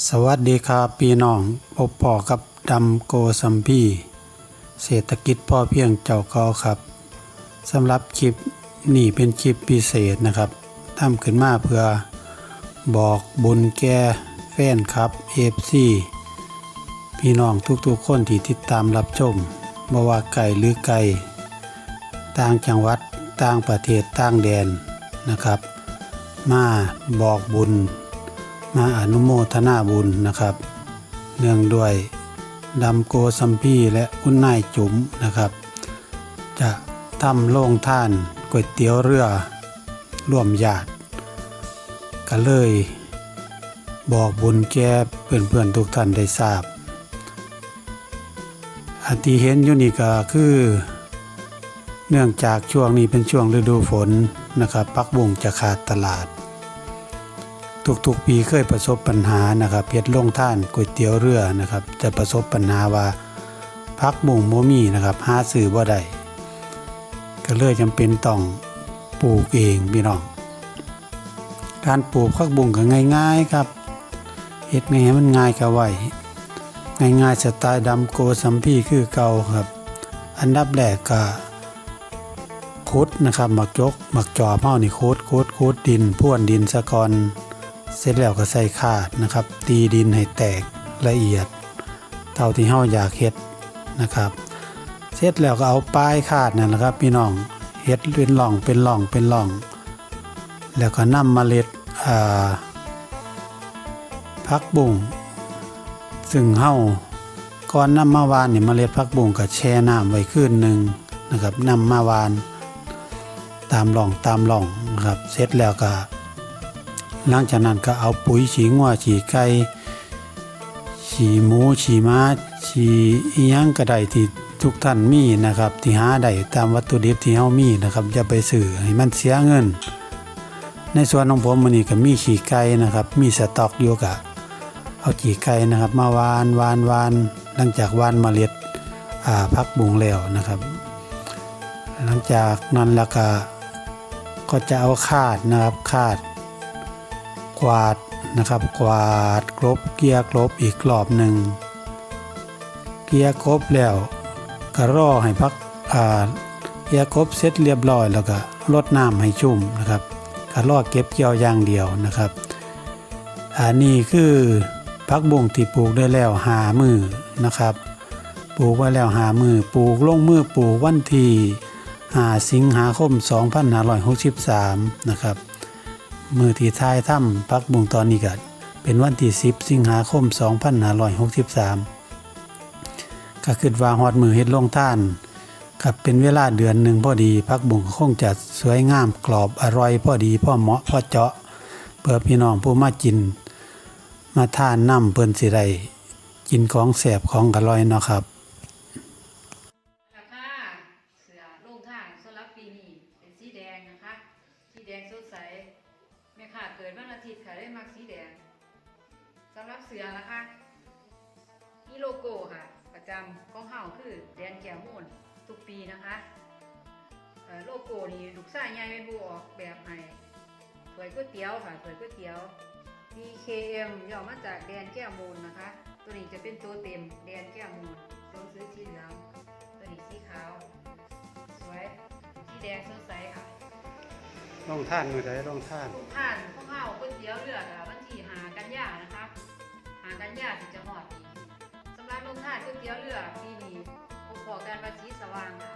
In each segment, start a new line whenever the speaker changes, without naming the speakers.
สวัสดีครับพี่น้องพบปอกับดำโกสัมพีเศรษฐกิจพ่อเพียงเจ้าเก่าครับสำหรับคลิปนี่เป็นคลิปพิเศษนะครับทำขึ้นมาเพื่อบอกบุญแก่แฟนครับเอฟซีพี่น้องทุกๆคนที่ติดตามรับชมบ่ว่าไก่หรือไก่ต่างจังหวัดต่างประเทศต่างแดนนะครับ มาบอกบุญ มาอนุโมทนาบุญนะครับ เนื่องด้วยดำโกสัมพีและคุณนายจุ๋มนะครับ จะทำโรงท่านก๋วยเตี๋ยวเรือร่วมญาติก็เลย บอกบุญแก่เพื่อนๆทุกท่านได้ทราบอันที่เห็นอยู่นี่ก็คือ เนื่องจากช่วงนี้เป็นช่วงฤดูฝนนะครับ ปักบุงจะขาดตลาด ทุกๆปีเคยประสบปัญหานะครับเพชรลงท่านก๋วยเตี๋ยวเรือนะครับจะประสบปัญหาว่าพักบุ่งโมมีนะครับหาซื้อบ่ได้ก็เลยจำเป็นต้องปลูกเองพี่น้องการปลูกพักบุ่งก็ง่ายๆครับเฮ็ดไงให้มันง่ายก็ไว้ง่ายๆสไตล์ดำโกสัมพีคือเก่าครับ อันดับแรกก็คุดนะครับหมักจกหมักจอบเฮานี่คุดคุดคุดดินพ่วนดินสะกอน เสร็จแล้วก็ใส่ขาดนะครับ ตีดินให้แตกละเอียด เท่าที่เฮาอยากเฮ็ดนะครับ เสร็จแล้วก็เอาปลายขาดนั่นแหละครับพี่น้องเฮ็ดเป็นหล่องเป็นหล่องเป็นหล่อง แล้วก็นำเมล็ดอ่าพักบุ้งซึ่งเฮาก่อนนำมาวานเนี่ยเมล็ดพักบุ้งก็แช่น้ำไว้คืนหนึ่งนะครับนำมาวาน ตามหล่องตามหล่องนะครับเสร็จแล้วก็ หลังจากนั้นก็เอาปุ๋ยฉีงัวฉีไก่ฉีหมูฉีม้าฉีอียังก็ได้ที่ทุกท่านมีนะครับ ที่หาได้ตามวัตถุดิบที่เฮามีนะครับอย่าไปซื้อให้มันเสียเงิน ในส่วนของผมมื้อนี้ก็มีขี้ไก่นะครับ มีสต็อกอยู่กะเอาขี้ไก่นะครับ มาวานวานวานหลังจากวานเมล็ดอ่าพักบุงแล้วนะครับ หลังจากนั้นแล้วก็ก็จะเอาคาดนะครับคาด วาดนะครับ กวาดกรบเกียร์กรบอีกรอบหนึ่งเกียร์ครบแล้วก็รอให้พักอ่าเกียร์ครบเสร็จเรียบร้อยแล้วก็ลดน้ำให้ชุ่มนะครับก็รอเก็บเกี่ยวอย่างเดียวนะครับอันนี้คือพักบุ้งที่ปลูกได้แล้วหามือนะครับปลูกไว้แล้วหามือปลูกลงมือปลูกวันที่หาสิงหาคม 2563 นะครับ มือที่ท้ายถ้ำพักบุงตอนนี้ก็เป็นวันที่ 10 สิงหาคม 2563 ก็คิดว่าฮอดมือเฮ็ดลงท่านกับเป็นเวลาเดือนหนึ่งพอดีพักบุงคงจะสวยงามกรอบอร่อยพอดีพ่อเหมาะพ่อเจาะเพื่อพี่น้องผู้มากิน มาทานน้ำเพิ่นสิได้กินของแสบของอร่อยเนาะครับ
เนี้เป็นสีแดงนะคะสีแดงสดใสแม่ค่ะเกิดวันอาทิตย์ค่ะได้มักสีแดงสำหรับเสือนะคะมีโลโก้ค่ะ ประจำของเฮาคือแดงแก้วมูนทุกปีนะคะโลโก้นี่ลูกชายใหญ่เป็นผู้ออกแบบให้ถ้วยก๋วยเตี๋ยวค่ะถ้วยก๋วยเตี๋ยว DKM ย่อมาจากแดนแก้วมูลนะคะ ตัวนี้จะเป็นตัวเต็มแดนแก้วมูลตัวซื้อสีเหลืองตัวนี้สีขาว สวยสีแดงสดใสค่ะ
ลงท่านมือใดลงท่าน
ทุกท่านพวกข้าวก๋วยเตี๋ยวเรือค่ะวันที่หากันยานะคะ หากันยาถึงจะหอดอีกสำหรับลงท่านก๋วยเตี๋ยวเรือปีนี้ผมบอกกันว่าสีสว่างค่ะ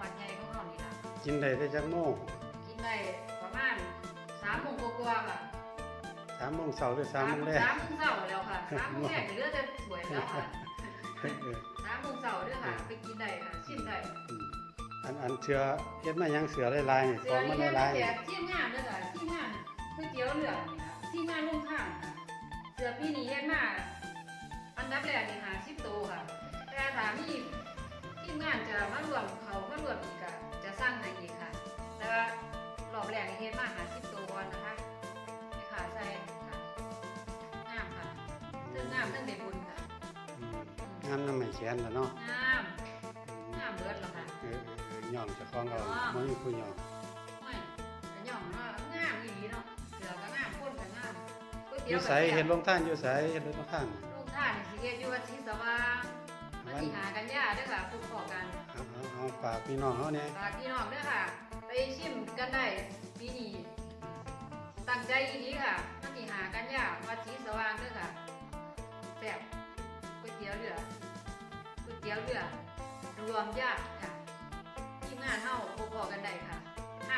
วัดใหญ่ของเรานี่ล่ะ
กินได้ได้จักโมง
กินได้ประมาณสามโมงกว่าๆค่ะ
สามโมงเช้าหรือสามโมงแรก
สามโมงเช้าแล้วค่ะสามโมงแรกก็เหลือแต่สวยแล้วค่ะ
เออ
สามโมงเช้าเด้อค่ะ ไปกินได้ค่ะชิมได้
อืมอันอันเสือเฮ็ดมาหยังเสือลายๆนี่ข
เสื
อ
อง
มัน
นี่
ลาย
แจกทีมงานเด้อค่ะทีมงานก๋วยเตี๋ยวเรือนี่ค่ะทีมงานลงข้างค่ะเสือปีนี้เฮ็ดมาอันดับแรกนี่หาสิบตัวค่ะ แต่ถ้ามีทีมงานจะมารวมเขามารวมอีกอะจะสร้างให้อีกค่ะ แต่ว่ารอบแรกนี่เฮ็ดมาหาสิบตัวก่อนนะคะนี่ค่ะใส่ค่ะงามค่ะซึ่งงามทั้งเด็บุญค่ะ
ๆอืมงามนำไม่แขนแล้วเนาะ
งาม
อืม
งามเบิดแล้วค่ะ
เออเออเออ ย่องเจ้าของเราบ่มีผู้ย่อง
โอ้ยแต่ย่องว่าะงามอีหลีเนาะเสือก็งามคนก็งามก๋วยเตี๋ยว
อยู่ไสเฮ็ดโรงท่านอยู่ไสเฮ็ดโรงท่าน
ลูกท่านสิเฮ็ดอยู่วัดศรีสว่างมันสิหากันยากเด้อค่ะพบพอกัน
เอาเอาเอาฝากพี่น้องเฮาเนี่ย
ฝากพี่น้องเด้อค่ะ ไปชิมกันได้ปีนี้ตั้งใจอีนี้ค่ะมันสิหากันยาวัดศรีสว่างเด้อค่ะแซ่บก๋วยเตี๋ยวเรือก๋วยเตี๋ยวเรือรวมญาติค่ะ งานเท่าพบพอกันได้ค่ะ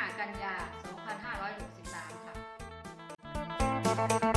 5 กันยา 2563 ค่ะ